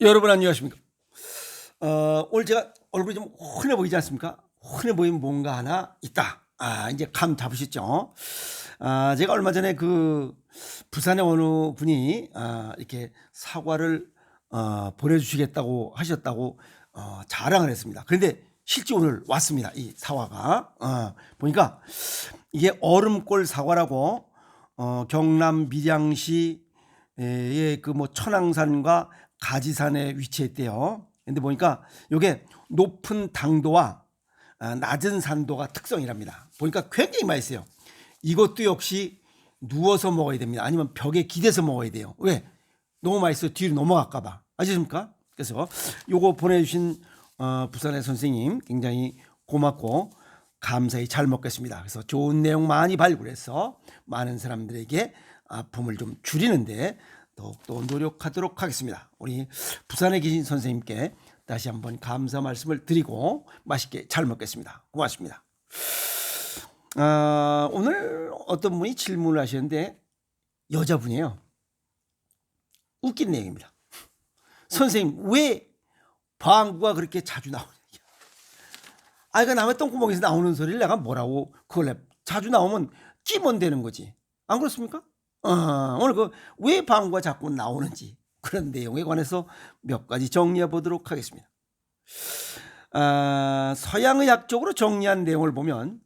여러분 안녕하십니까? 어, 오늘 제가 얼굴이 좀 흔해 보이지 않습니까? 흔해 보이면 뭔가 하나 있다. 아, 이제 감 잡으셨죠? 아, 제가 얼마 전에 그 부산의 어느 분이 아, 이렇게 사과를 어, 보내주시겠다고 하셨다고 어, 자랑을 했습니다. 그런데 실제 오늘 왔습니다. 이 사과가. 어, 보니까 이게 얼음골 사과라고 어, 경남 밀양시 의그뭐 천왕산과 가지산에 위치했대요. 근데 보니까 이게 높은 당도와 아, 낮은 산도가 특성이랍니다. 보니까 굉장히 맛있어요. 이것도 역시 누워서 먹어야 됩니다. 아니면 벽에 기대서 먹어야 돼요. 왜? 너무 맛있어 뒤로 넘어갈까 봐. 아시십니까? 그래서 요거 보내주신 어, 부산의 선생님 굉장히 고맙고 감사히 잘 먹겠습니다. 그래서 좋은 내용 많이 발굴해서 많은 사람들에게 아픔을 좀 줄이는데 더욱더 노력하도록 하겠습니다. 우리 부산에 계신 선생님께 다시 한번 감사 말씀을 드리고 맛있게 잘 먹겠습니다. 고맙습니다. 아, 오늘 어떤 분이 질문을 하셨는데 여자분이에요. 웃긴 내용입니다. 선생님 왜 방구가 그렇게 자주 나오느냐? 아, 이거 남의 똥구멍에서 나오는 소리를 내가 뭐라고 그걸 내- 자주 나오면 끼면 되는 거지. 안 그렇습니까? 어, 오늘 그 왜 방구가 자꾸 나오는지 그런 내용에 관해서 몇 가지 정리해 보도록 하겠습니다. 아, 서양의학적으로 정리한 내용을 보면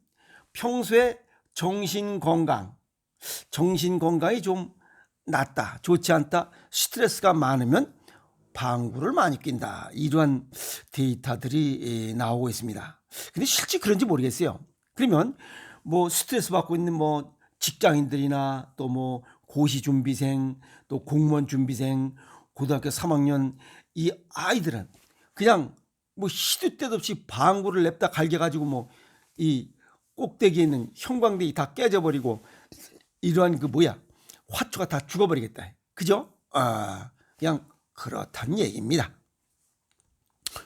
평소에 정신 건강, 정신 건강이 좀 낮다, 좋지 않다, 스트레스가 많으면 방구를 많이 낀다. 이러한 데이터들이 예, 나오고 있습니다. 근데 실제 그런지 모르겠어요. 그러면 뭐 스트레스 받고 있는 뭐 직장인들이나 또 뭐 고시 준비생, 또 공무원 준비생, 고등학교 3학년 이 아이들은 그냥 뭐 시도 때도 없이 방구를 냅다 갈겨가지고 뭐 이 꼭대기에 있는 형광등이 다 깨져버리고 이러한 그 뭐야 화초가 다 죽어버리겠다. 그죠? 아 그냥 그렇다는 얘기입니다.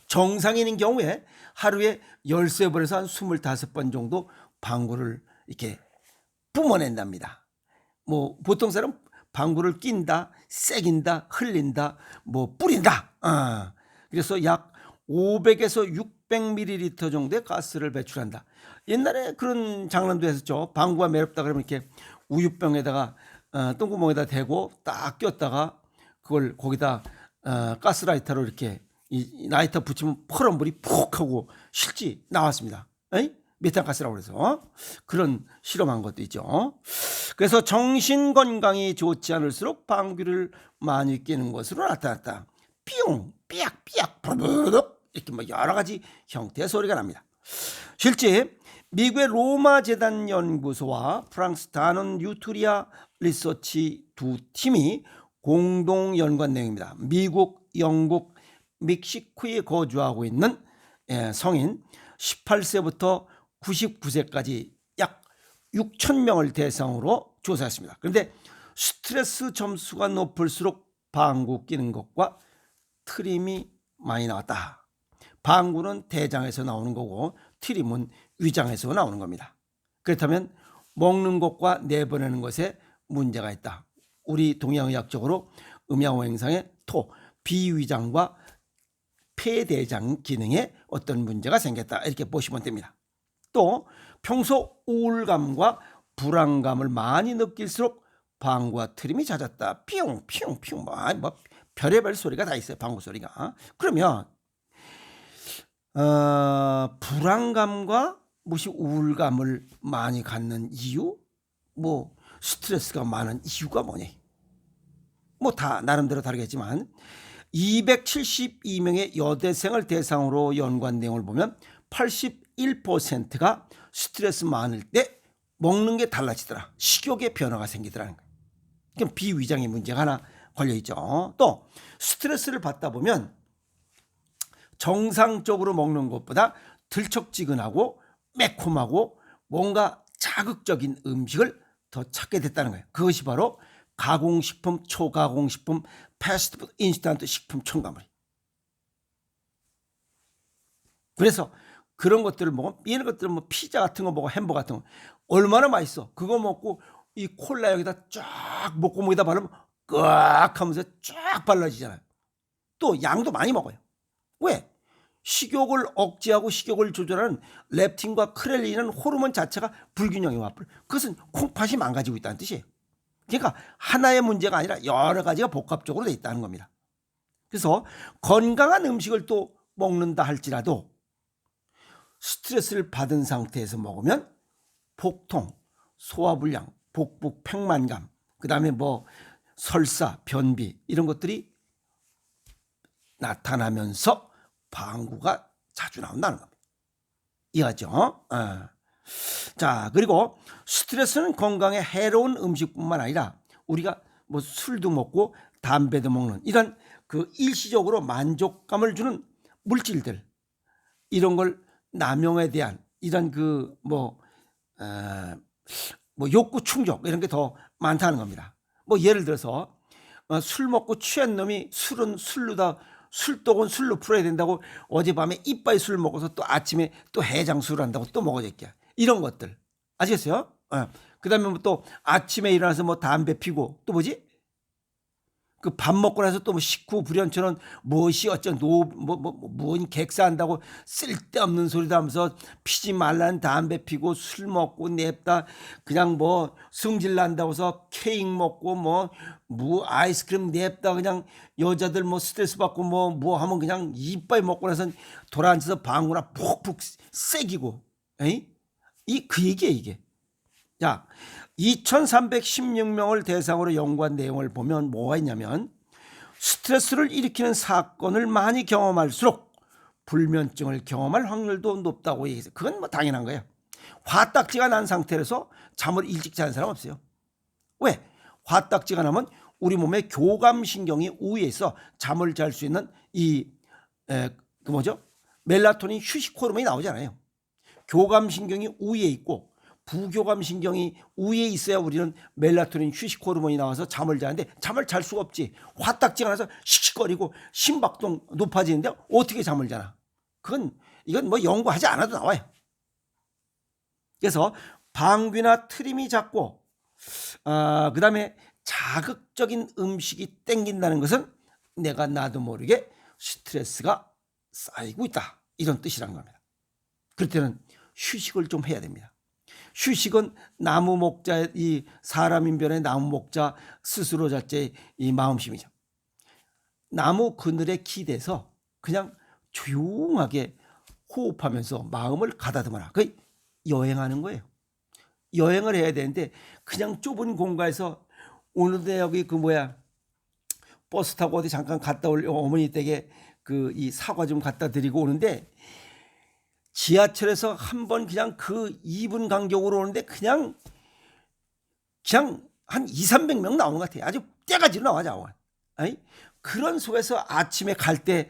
정상인인 경우에 하루에 13번에서 한 25번 정도 방구를 이렇게 뿜어낸답니다. 뭐 보통 사람 방구를 낀다, 새긴다, 흘린다, 뭐 뿌린다. 아, 그래서 약 500에서 600ml 정도의 가스를 배출한다. 옛날에 그런 장난도 했었죠. 방구가 매렵다 그러면 이렇게 우유병에다가 어, 똥구멍에다 대고 딱 꼈다가 그걸 거기다 어, 가스라이터로 이렇게 이, 이 라이터 붙이면 퍼런 불이 푹 하고 실제 나왔습니다. 에이? 메탄가스라고 그래서 그런 실험한 것도 있죠. 그래서 정신 건강이 좋지 않을수록 방귀를 많이 끼는 것으로 나타났다. 삐용, 삐약, 삐약, 부르륵 이렇게 뭐 여러 가지 형태의 소리가 납니다. 실제 미국의 로마 재단 연구소와 프랑스 다논 뉴트리아 리서치 두 팀이 공동 연구한 내용입니다. 미국, 영국, 멕시코에 거주하고 있는 예, 성인 18세부터 99세까지 약 6천 명을 대상으로 조사했습니다. 그런데 스트레스 점수가 높을수록 방구 끼는 것과 트림이 많이 나왔다. 방구는 대장에서 나오는 거고 트림은 위장에서 나오는 겁니다. 그렇다면 먹는 것과 내보내는 것에 문제가 있다. 우리 동양의학적으로 음양오행상의 토, 비위장과 폐대장 기능에 어떤 문제가 생겼다. 이렇게 보시면 됩니다. 또 평소 우울감과 불안감을 많이 느낄수록 방구와 트림이 잦았다. 피용 피용 피용 뭐, 별의별 소리가 다 있어요. 방구 소리가. 그러면 어, 불안감과 무시 우울감을 많이 갖는 이유, 뭐 스트레스가 많은 이유가 뭐냐? 뭐다 나름대로 다르겠지만 272명의 여대생을 대상으로 연구한 내용을 보면 81%가 스트레스 많을 때 먹는 게 달라지더라. 식욕의 변화가 생기더라는 거예요. 그럼 비위장의 문제가 하나 걸려 있죠. 또 스트레스를 받다 보면 정상적으로 먹는 것보다 들쩍지근하고 매콤하고 뭔가 자극적인 음식을 더 찾게 됐다는 거예요. 그것이 바로 가공식품, 초가공식품, 패스트푸드, 인스턴트 식품 첨가물이. 그래서 그런 것들을 먹으면 이런 것들은 뭐 피자 같은 거 먹고 햄버거 같은 거 얼마나 맛있어. 그거 먹고 이 콜라 여기다 쫙 목구멍에다 바르면 꽉 하면서 쫙 발라지잖아요. 또 양도 많이 먹어요. 왜? 식욕을 억제하고 식욕을 조절하는 렙틴과 크렐린이라는 호르몬 자체가 불균형이 와버려. 그것은 콩팥이 망가지고 있다는 뜻이에요. 그러니까 하나의 문제가 아니라 여러 가지가 복합적으로 돼 있다는 겁니다. 그래서 건강한 음식을 또 먹는다 할지라도 스트레스를 받은 상태에서 먹으면 복통, 소화불량, 복부 팽만감, 그 다음에 뭐 설사, 변비 이런 것들이 나타나면서 방구가 자주 나온다는 겁니다. 이해하죠? 어. 자, 그리고 스트레스는 건강에 해로운 음식뿐만 아니라 우리가 뭐 술도 먹고 담배도 먹는 이런 그 일시적으로 만족감을 주는 물질들 이런 걸 남용에 대한 이런 그뭐 어, 뭐 욕구 충족 이런 게 더 많다는 겁니다. 뭐 예를 들어서 어, 술 먹고 취한 놈이 술은 술로다 술독은 술로 풀어야 된다고 어젯밤에 이빠이 술 먹어서 또 아침에 또 해장술을 한다고 또 먹어야겠야 이런 것들 아시겠어요? 어. 그다음에 뭐 또 아침에 일어나서 뭐 담배 피고 또 뭐지? 그 밥 먹고 나서 또 뭐 식후 불연처럼 무엇이 어쩌 노뭐뭐뭔 객사한다고 쓸데없는 소리도 하면서 피지 말라는 담배 피고 술 먹고 냅다 그냥 뭐 승질 난다고 해서 케이크 먹고 뭐 무 아이스크림 냅다 그냥 여자들 뭐 스트레스 받고 뭐뭐 하면 그냥 이빨 먹고 나서 돌아앉아서 방구나 푹푹 새기고 에이? 이 그 얘기야 이게. 자, 2316명을 대상으로 연구한 내용을 보면 뭐가 있냐면 스트레스를 일으키는 사건을 많이 경험할수록 불면증을 경험할 확률도 높다고 얘기해서 그건 뭐 당연한 거예요. 화딱지가 난 상태에서 잠을 일찍 자는 사람 없어요. 왜? 화딱지가 나면 우리 몸의 교감신경이 우위에 있어 잠을 잘 수 있는 이, 에, 그 뭐죠? 멜라토닌 휴식 호르몬이 나오잖아요. 교감신경이 우위에 있고 부교감 신경이 우위에 있어야 우리는 멜라토닌 휴식 호르몬이 나와서 잠을 자는데 잠을 잘 수가 없지. 화딱지가 나서 씩씩거리고 심박동 높아지는데 어떻게 잠을 자나? 그건 이건 뭐 연구하지 않아도 나와요. 그래서 방귀나 트림이 작고 아, 그다음에 자극적인 음식이 땡긴다는 것은 내가 나도 모르게 스트레스가 쌓이고 있다. 이런 뜻이란 겁니다. 그럴 때는 휴식을 좀 해야 됩니다. 휴식은 나무 목자 이 사람 인 변의 나무 목자 스스로 자체의 이 마음심이죠. 나무 그늘에 기대서 그냥 조용하게 호흡하면서 마음을 가다듬어라. 그 여행하는 거예요. 여행을 해야 되는데 그냥 좁은 공간에서 오는데 여기 그 뭐야 버스 타고 어디 잠깐 갔다 올 어머니 댁에 그 이 사과 좀 갖다 드리고 오는데 지하철에서 한 번 그냥 그 2분 간격으로 오는데 그냥 그냥 한 2, 300명 나오는 것 같아요. 아주 때가지로 나와 자와. 아니? 그런 속에서 아침에 갈 때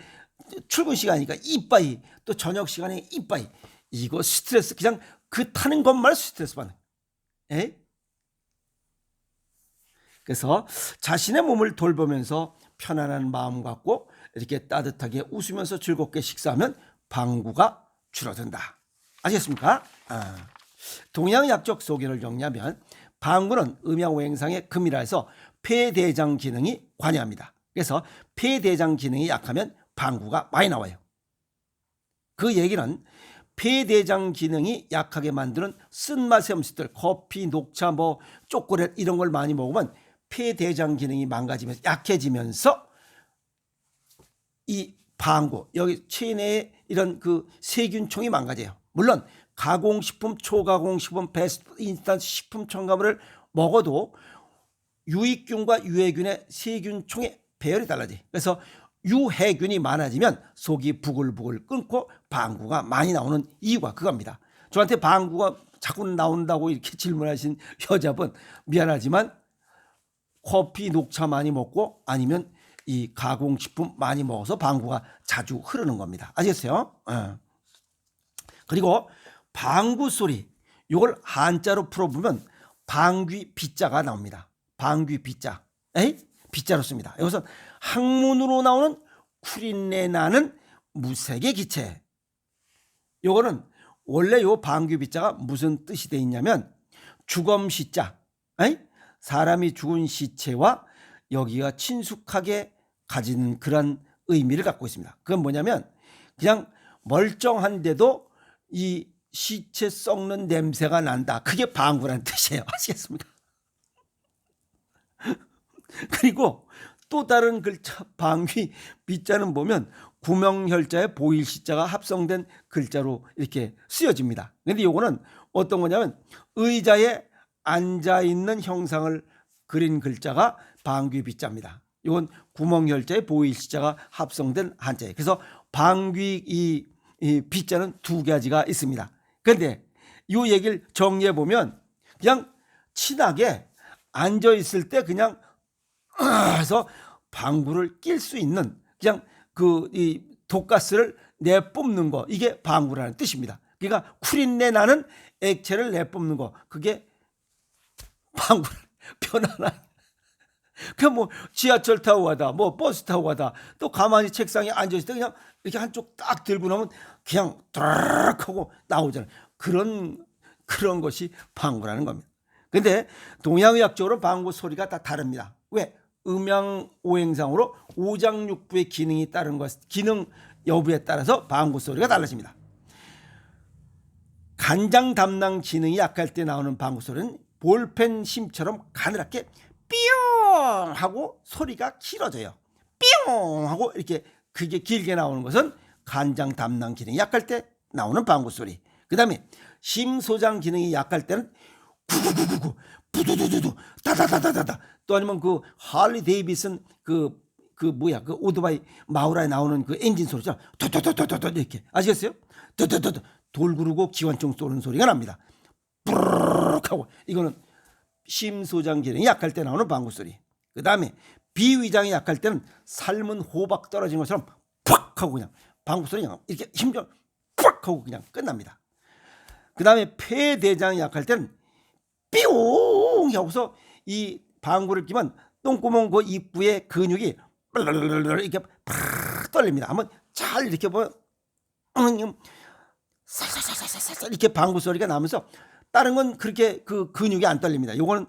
출근 시간이니까 이빠이 또 저녁 시간에 이빠이 이거 스트레스 그냥 그 타는 것만 스트레스 받는. 에? 그래서 자신의 몸을 돌보면서 편안한 마음 갖고 이렇게 따뜻하게 웃으면서 즐겁게 식사하면 방구가 줄어든다. 아시겠습니까? 아. 동양약적 소견을 정리하면 방구는 음양오행상의 금이라 해서 폐대장 기능이 관여합니다. 그래서 폐대장 기능이 약하면 방구가 많이 나와요. 그 얘기는 폐대장 기능이 약하게 만드는 쓴맛의 음식들, 커피, 녹차, 뭐 초콜릿 이런 걸 많이 먹으면 폐대장 기능이 망가지면서 약해지면서 이 방구 여기 체내에 이런 그 세균총이 망가져요. 물론 가공식품, 초가공식품, 베스트 인스턴트 식품 첨가물을 먹어도 유익균과 유해균의 세균총의 배열이 달라지. 그래서 유해균이 많아지면 속이 부글부글 끓고 방구가 많이 나오는 이유가 그겁니다. 저한테 방구가 자꾸 나온다고 이렇게 질문하신 여자분 미안하지만 커피, 녹차 많이 먹고 아니면 이 가공식품 많이 먹어서 방구가 자주 흐르는 겁니다. 아시겠어요? 어. 그리고 방구 소리 이걸 한자로 풀어보면 방귀 비자가 나옵니다. 방귀 비자. 에이? 비자로 씁니다. 여기서 학문으로 나오는 쿠린내 나는 무색의 기체. 요거는 원래 요 방귀 비자가 무슨 뜻이 돼 있냐면 주검 시자. 에이? 사람이 죽은 시체와 여기가 친숙하게 가지는 그런 의미를 갖고 있습니다. 그건 뭐냐면 그냥 멀쩡한데도 이 시체 썩는 냄새가 난다. 그게 방구라는 뜻이에요. 아시겠습니까? 그리고 또 다른 글자 방귀 비자는 보면 구명혈자에 보일 시자가 합성된 글자로 이렇게 쓰여집니다. 근데 요거는 어떤 거냐면 의자에 앉아 있는 형상을 그린 글자가 방귀 비자입니다. 이건 구멍 혈자에 보일 시자가 합성된 한자예요. 그래서 방귀 이, 이 비자는 두 가지가 있습니다. 그런데 이 얘기를 정리해 보면 그냥 친하게 앉아 있을 때 그냥 해서 방구를 낄 수 있는 그냥 그 이 독가스를 내뿜는 거 이게 방구라는 뜻입니다. 그러니까 쿠린내 나는 액체를 내뿜는 거 그게 방구 편안한 그냥 뭐 지하철 타고 가다 뭐 버스 타고 가다 또 가만히 책상에 앉아 있을 때 그냥 이렇게 한쪽 딱 들고 나면 그냥 드르륵 하고 나오잖아요. 그런 그런 것이 방구라는 겁니다. 근데 동양의학적으로 방구 소리가 다 다릅니다. 왜? 음양 오행상으로 오장육부의 기능이 따른 것 기능 여부에 따라서 방구 소리가 달라집니다. 간장 담낭 기능이 약할 때 나오는 방구 소리는 볼펜 심처럼 가늘하게 삐용 하고 소리가 길어져요. 삐용 하고 이렇게 그게 길게 나오는 것은 간장 담낭 기능이 약할 때 나오는 방구 소리. 그다음에 심소장 기능이 약할 때는 구구구구구 부두두두두 다다다다다다 또 아니면 그 할리 데이비슨 그그 뭐야 그 오토바이 마우라에 나오는 그 엔진 소리죠 도도도도도도 이렇게 아시겠어요? 도도도도 돌 구르고 기관총 쏘는 소리가 납니다. 뿌르륵 하고 이거는 심소장 기능이 약할 때 나오는 방구 소리. 그 다음에 비위장이 약할 때는 삶은 호박 떨어진 것처럼 팍 하고 그냥 방구 소리 그냥 이렇게 힘좀 팍 하고 그냥 끝납니다. 그 다음에 폐대장이 약할 때는 삐용 하고서 이 방구를 끼면 똥구멍 그 입구의 근육이 이렇게 팍 떨립니다. 한번 잘 이렇게 보면 살살살살살살 이렇게 방구 소리가 나면서 다른 건 그렇게 그 근육이 안 떨립니다. 요거는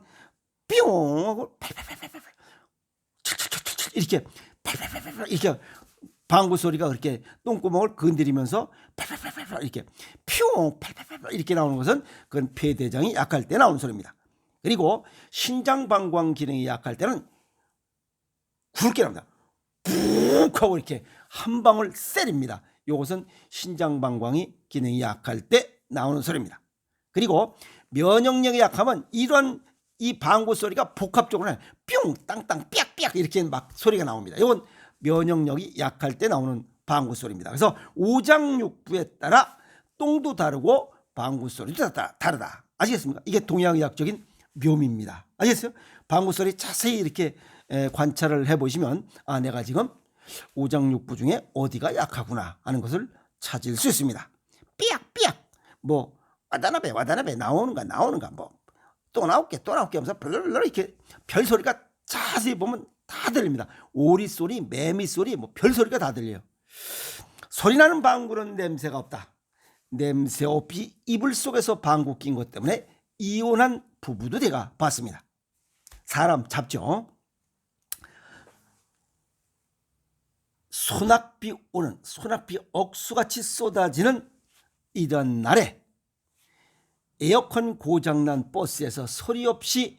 삐용 하고 팔팔팔팔팔 이렇게 팔팔팔팔 이렇게 방구 소리가 그렇게 똥구멍을 건드리면서 팔팔팔팔 이렇게 퓨 팔팔팔 이렇게 나오는 것은 그건 폐대장이 약할 때 나오는 소리입니다. 그리고 신장 방광 기능이 약할 때는 굵게 납니다. 푹 하고 이렇게 한 방울 셀입니다. 이것은 신장 방광이 기능이 약할 때 나오는 소리입니다. 그리고 면역력이 약하면 이런 이 방구 소리가 복합적으로 뿅 땅땅 삐약삐약 이렇게 막 소리가 나옵니다. 이건 면역력이 약할 때 나오는 방구 소리입니다. 그래서 오장육부에 따라 똥도 다르고 방구 소리도 다 다르다. 아시겠습니까? 이게 동양의학적인 묘미입니다. 아시겠어요? 방구 소리 자세히 이렇게 에, 관찰을 해 보시면 아 내가 지금 오장육부 중에 어디가 약하구나 하는 것을 찾을 수 있습니다. 삐약삐약 뭐 와다나베 와다나베 나오는가 나오는가 뭐 또 나올게 또 나올게 하면서 별로 이렇게 별 소리가 자세히 보면 다 들립니다. 오리 소리, 매미 소리, 뭐 별 소리가 다 들려요. 소리 나는 방구는 냄새가 없다. 냄새 없이 이불 속에서 방구 낀 것 때문에 이혼한 부부도 제가 봤습니다. 사람 잡죠. 소낙비 오는 소낙비 억수같이 쏟아지는 이런 날에 에어컨 고장난 버스에서 소리 없이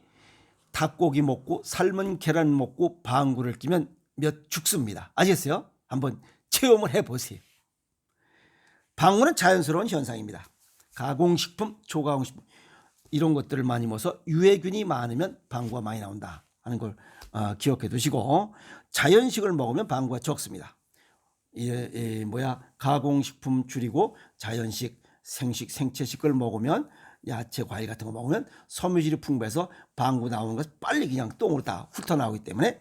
닭고기 먹고 삶은 계란 먹고 방구를 끼면 몇 죽습니다. 아시겠어요? 한번 체험을 해보세요. 방구는 자연스러운 현상입니다. 가공식품, 초가공식품 이런 것들을 많이 먹어서 유해균이 많으면 방구가 많이 나온다 하는 걸 어, 기억해 두시고 자연식을 먹으면 방구가 적습니다. 이, 이 뭐야 가공식품 줄이고 자연식, 생식, 생채식을 먹으면 야채, 과일 같은 거 먹으면 섬유질이 풍부해서 방구 나오는 것 빨리 그냥 똥으로 다 훑어나오기 때문에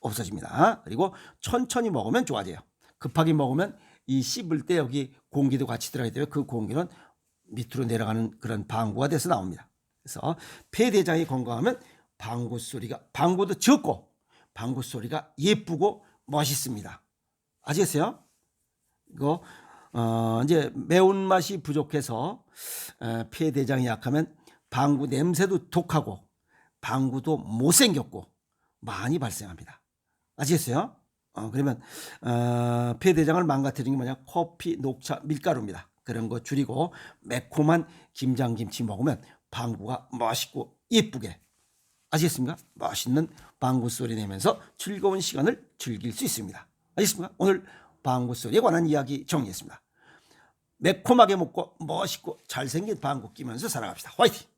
없어집니다. 그리고 천천히 먹으면 좋아져요. 급하게 먹으면 이 씹을 때 여기 공기도 같이 들어가기 때문에 그 공기는 밑으로 내려가는 그런 방구가 돼서 나옵니다. 그래서 폐대장이 건강하면 방구 소리가 방구도 적고 방구 소리가 예쁘고 멋있습니다. 아시겠어요? 이거 어 이제 매운맛이 부족해서 에, 폐 대장이 약하면 방구 냄새도 독하고 방구도 못생겼고 많이 발생합니다. 아시겠어요? 어, 그러면 어, 폐 대장을 망가뜨리는 게 뭐냐? 커피, 녹차, 밀가루입니다. 그런 거 줄이고 매콤한 김장김치 먹으면 방구가 맛있고 예쁘게 아시겠습니까? 맛있는 방구 소리 내면서 즐거운 시간을 즐길 수 있습니다. 아시겠습니까? 오늘 방구 소리에 관한 이야기 정리했습니다. 매콤하게 먹고 멋있고 잘생긴 방구 끼면서 살아갑시다. 화이팅!